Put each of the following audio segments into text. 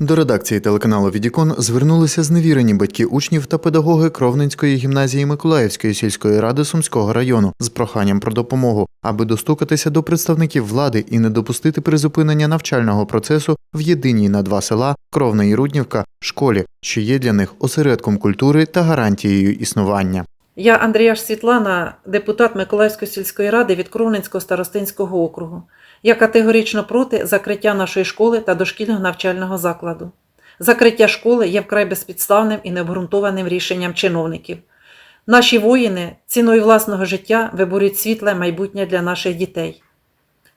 До редакції телеканалу Відікон звернулися зневірені батьки учнів та педагоги Кровненської гімназії Миколаївської сільської ради Сумського району з проханням про допомогу, аби достукатися до представників влади і не допустити призупинення навчального процесу в єдиній на два села Кровна і Руднівка школі, що є для них осередком культури та гарантією існування. Я Андріяш Світлана, депутат Миколаївської сільської ради від Кровненського старостинського округу. Я категорично проти закриття нашої школи та дошкільного навчального закладу. Закриття школи є вкрай безпідставним і необґрунтованим рішенням чиновників. Наші воїни ціною власного життя виборюють світле майбутнє для наших дітей.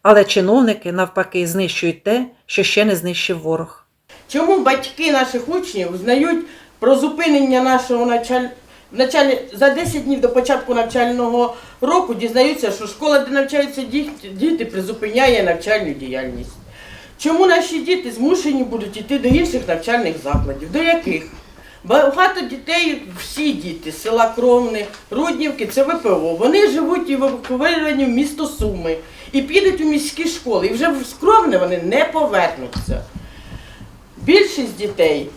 Але чиновники, навпаки, знищують те, що ще не знищив ворог. Чому батьки наших учнів знають про зупинення нашого навчаль... навчальні... за 10 днів до початку навчального року дізнаються, що школа, де навчаються діти, діти призупиняє навчальну діяльність? Чому наші діти змушені будуть йти до інших навчальних закладів? До яких? Багато дітей, всі діти з села Кровни, Руднівки, це ВПО. Вони живуть і евакуйовані в місто Суми і підуть у міські школи. І вже в Кровне вони не повернуться. Більшість дітей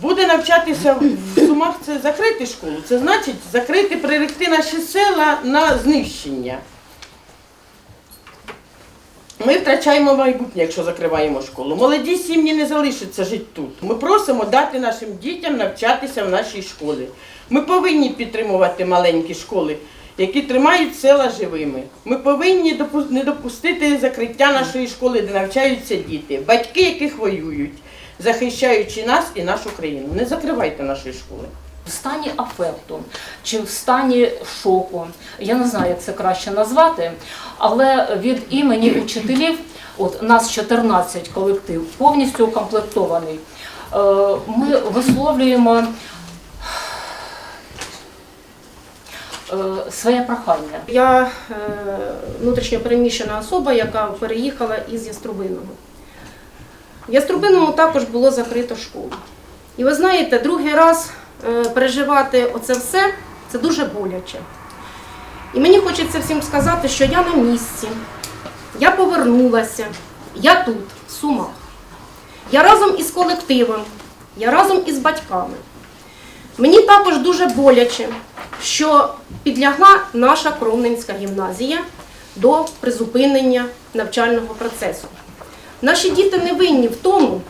буде навчатися в Сумах, це закрити школу. Це значить закрити, приректи наші села на знищення. Ми втрачаємо майбутнє, якщо закриваємо школу. Молоді сім'ї не залишаться жити тут. Ми просимо дати нашим дітям навчатися в нашій школі. Ми повинні підтримувати маленькі школи, які тримають села живими. Ми повинні не допустити закриття нашої школи, де навчаються діти, батьки, яких воюють, захищаючи нас і нашу країну. Не закривайте наші школи. в стані афекту чи в стані шоку. Я не знаю, як це краще назвати, але від імені учителів, от нас 14 колектив, повністю укомплектований. е, Ми висловлюємо е, своє прохання. Я е, внутрішньо переміщена особа, яка переїхала із Яструбиного. Яструбиному також було закрито школу. І ви знаєте, другий раз е, переживати оце все це дуже боляче. І мені хочеться всім сказати, що я на місці, я повернулася, я тут, в Сумах. Я разом із колективом, я разом із батьками. Мені також дуже боляче, що підлягла наша Кровненська гімназія до призупинення навчального процесу. Наші діти не винні в тому,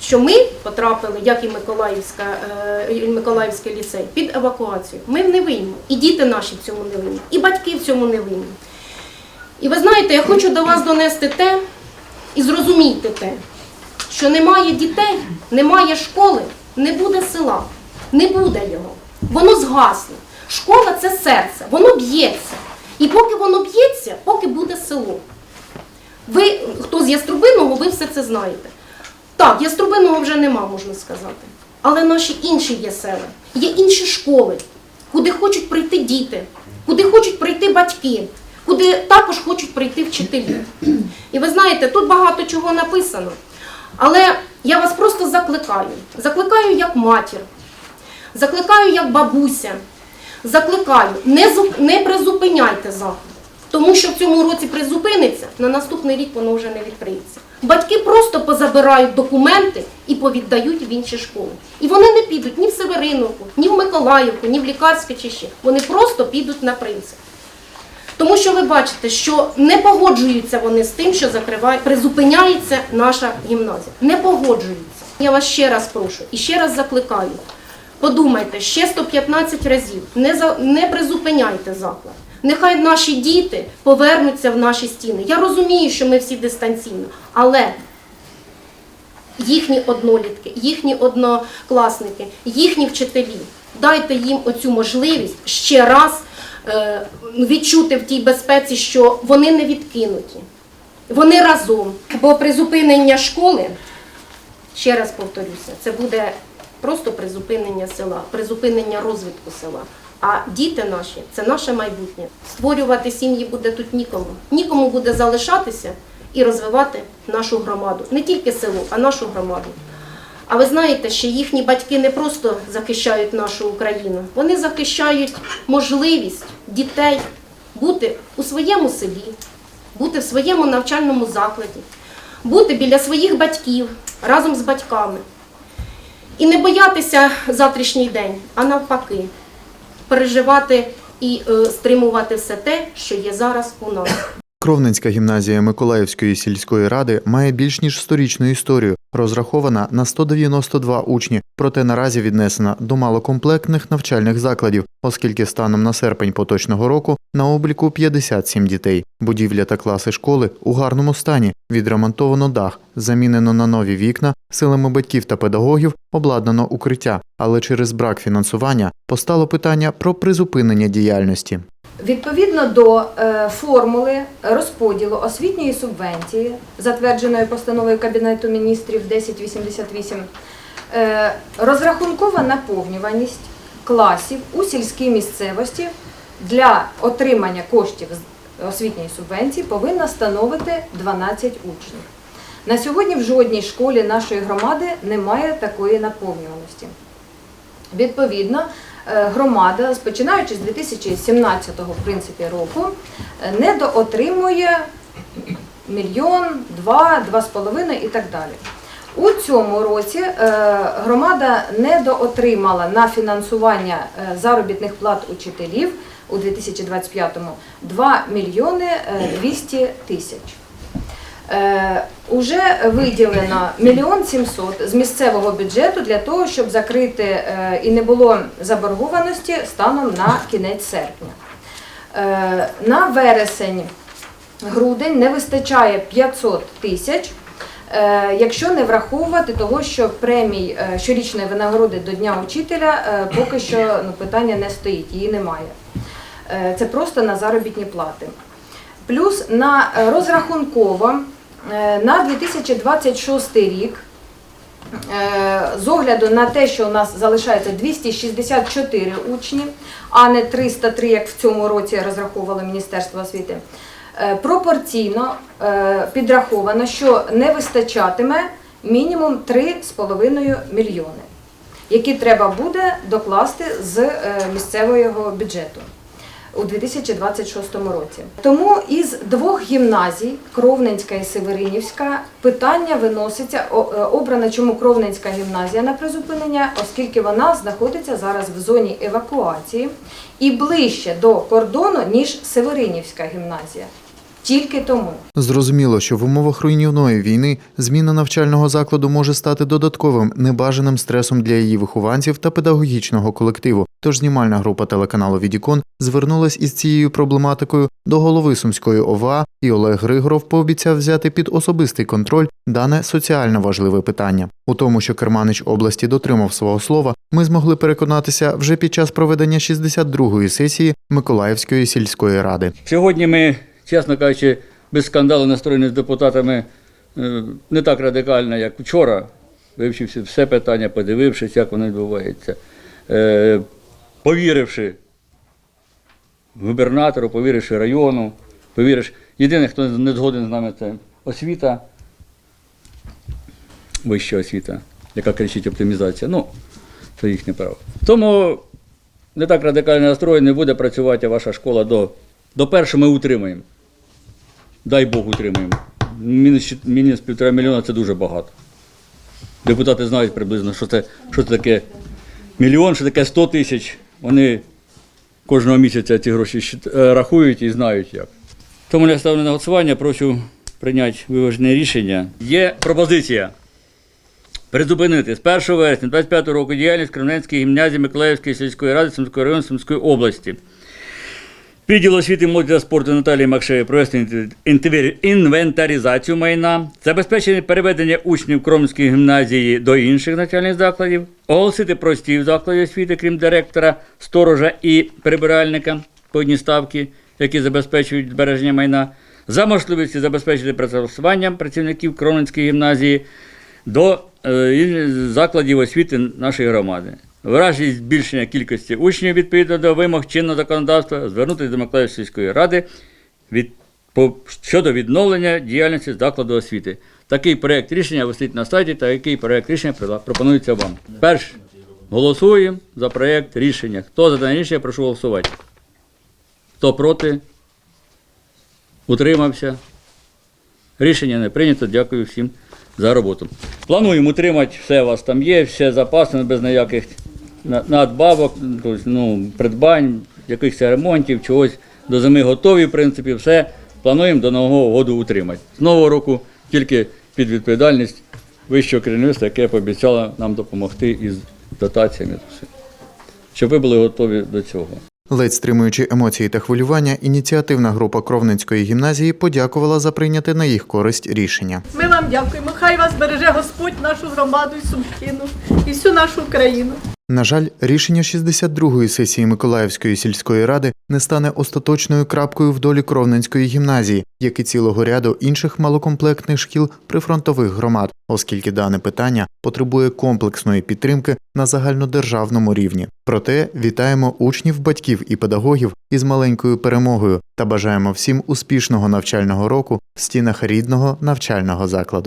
що ми потрапили, як і Миколаївська, е, Миколаївський ліцей, під евакуацію. Ми не винні. І діти наші в цьому не винні, і батьки в цьому не винні. І ви знаєте, я хочу до вас донести те і зрозумійте те, що немає дітей, немає школи, не буде села, не буде його. Воно згасне. Школа це серце, воно б'ється. І поки воно б'ється, поки буде село. Ви, хто з Яструбиного, ви все це знаєте. Так, Яструбиного вже нема, можна сказати. Але наші інші є села, є інші школи, куди хочуть прийти діти, куди хочуть прийти батьки, куди також хочуть прийти вчителі. І ви знаєте, тут багато чого написано. Але я вас просто закликаю. Закликаю як матір, закликаю як бабуся, закликаю, не, не призупиняйте заклад. Тому що в цьому році призупиниться, на наступний рік воно вже не відкриється. Батьки просто позабирають документи і повіддають в інші школи. І вони не підуть ні в Севериновку, ні в Миколаївку, ні в Лікарське чи ще. Вони просто підуть на принцип. Тому що ви бачите, що не погоджуються вони з тим, що закриває, призупиняється наша гімназія. Не погоджуються. Я вас ще раз прошу і ще раз закликаю. Подумайте ще 115 разів, не, за, не призупиняйте заклад. Нехай наші діти повернуться в наші стіни. Я розумію, що ми всі дистанційно, але їхні однолітки, їхні однокласники, їхні вчителі. Дайте їм оцю можливість ще раз е, відчути в тій безпеці, що вони не відкинуті. Вони разом. Бо призупинення школи, ще раз повторюся, це буде просто призупинення села, призупинення розвитку села. А діти наші це наше майбутнє. Створювати сім'ї буде тут нікому. Нікому буде залишатися і розвивати нашу громаду. Не тільки село, а нашу громаду. А ви знаєте, що їхні батьки не просто захищають нашу Україну, вони захищають можливість дітей бути у своєму селі, бути в своєму навчальному закладі, бути біля своїх батьків разом з батьками. І не боятися завтрашній день, а навпаки, переживати і е, стримувати все те, що є зараз у нас. Кровненська гімназія Миколаївської сільської ради має більш ніж сторічну історію, розрахована на 192 учні, проте наразі віднесена до малокомплектних навчальних закладів, оскільки станом на серпень поточного року на обліку 57 дітей. Будівля та класи школи у гарному стані, відремонтовано дах, замінено на нові вікна, силами батьків та педагогів обладнано укриття, але через брак фінансування постало питання про призупинення діяльності. Відповідно до е, формули розподілу освітньої субвенції, затвердженої постановою Кабінету міністрів 1088, е, розрахункова наповнюваність класів у сільській місцевості для отримання коштів освітньої субвенції повинна становити 12 учнів. На сьогодні в жодній школі нашої громади немає такої наповнюваності. Відповідно, громада, починаючи з 2017 в принципі, року, е, недоотримує мільйон, два, два з половиною і так далі. У цьому році е, громада недоотримала на фінансування е, заробітних плат учителів у 2025-му 2 мільйони е, 200 тисяч. Е, Уже виділено мільйон сімсот з місцевого бюджету для того, щоб закрити е, і не було заборгованості станом на кінець серпня. Е, На вересень, грудень не вистачає 500 тисяч. Якщо не враховувати того, що премій щорічної винагороди до Дня учителя поки що ну, питання не стоїть, її немає. Це просто на заробітні плати. Плюс на розрахунково на 2026 рік, е, з огляду на те, що у нас залишається 264 учні, а не 303, як в цьому році розраховувало Міністерство освіти, е, пропорційно е, підраховано, що не вистачатиме мінімум 3,5 мільйони, які треба буде докласти з е, місцевого бюджету у 2026 році. Тому із двох гімназій, Кровненська і Северинівська, питання виноситься е, обрана чому Кровненська гімназія на призупинення, оскільки вона знаходиться зараз в зоні евакуації і ближче до кордону, ніж Северинівська гімназія. Тільки тому. Зрозуміло, що в умовах руйнівної війни зміна навчального закладу може стати додатковим небажаним стресом для її вихованців та педагогічного колективу. Тож знімальна група телеканалу Відікон звернулась із цією проблематикою до голови Сумської ОВА, і Олег Григоров пообіцяв взяти під особистий контроль дане соціально важливе питання. У тому, що Керманич області дотримав свого слова, ми змогли переконатися вже під час проведення 62-ї сесії Миколаївської сільської ради. Сьогодні ми, чесно кажучи, без скандалу настроєні з депутатами е, не так радикально, як вчора, вивчивши все питання, подивившись, як воно відбувається, Е, повіривши губернатору, повіривши району, повіривши. Єдине, хто не згоден з нами, це освіта, вища освіта, яка кричить оптимізація. Ну, це їхнє право. Тому не так радикально настроєний буде працювати ваша школа до, до першого ми утримаємо. Дай Бог утримаємо. Мінус, мінус півтора мільйона це дуже багато. Депутати знають приблизно, що це, що це таке мільйон, що таке 100 тисяч. Вони кожного місяця ці гроші е, рахують і знають як. Тому я ставлю на голосування, прошу прийняти виважене рішення. Є пропозиція призупинити з 1 вересня 25 року діяльність Кремлянської гімназії Миколаївської сільської ради Сумського району Сумської області. Відділ освіти молоді та спорту Наталії Макшеї провести інвентаризацію майна, забезпечити переведення учнів Кромської гімназії до інших навчальних закладів, оголосити прості в закладі освіти, крім директора, сторожа і прибиральника по одній ставки, які забезпечують збереження майна, за можливості забезпечити працевлаштуванням працівників Кромницької гімназії до е, закладів освіти нашої громади. В разі збільшення кількості учнів відповідно до вимог чинного законодавства звернутися до Миколаївської сільської ради від, по, щодо відновлення діяльності закладу освіти. Такий проєкт рішення висить на сайті, та який проєкт рішення пропонується вам. Перш голосуємо за проєкт рішення. Хто за дане рішення, прошу голосувати. Хто проти? Утримався. Рішення не прийнято. Дякую всім за роботу. Плануємо утримати, все у вас там є, все запасено без ніяких надбавок, тобто, ну, придбань, якихось ремонтів, чогось до зими готові, в принципі, все. Плануємо до Нового року утримати. З Нового року тільки під відповідальність вищого керівництва, яке пообіцяло нам допомогти із дотаціями. Щоб ви були готові до цього. Ледь стримуючи емоції та хвилювання, ініціативна група Кровненської гімназії подякувала за прийняте на їх користь рішення. Ми вам дякуємо. Хай вас береже Господь, нашу громаду і Сумщину і всю нашу Україну. На жаль, рішення 62-ї сесії Миколаївської сільської ради не стане остаточною крапкою в долі Кровненської гімназії, як і цілого ряду інших малокомплектних шкіл прифронтових громад, оскільки дане питання потребує комплексної підтримки на загальнодержавному рівні. Проте вітаємо учнів, батьків і педагогів із маленькою перемогою та бажаємо всім успішного навчального року в стінах рідного навчального закладу.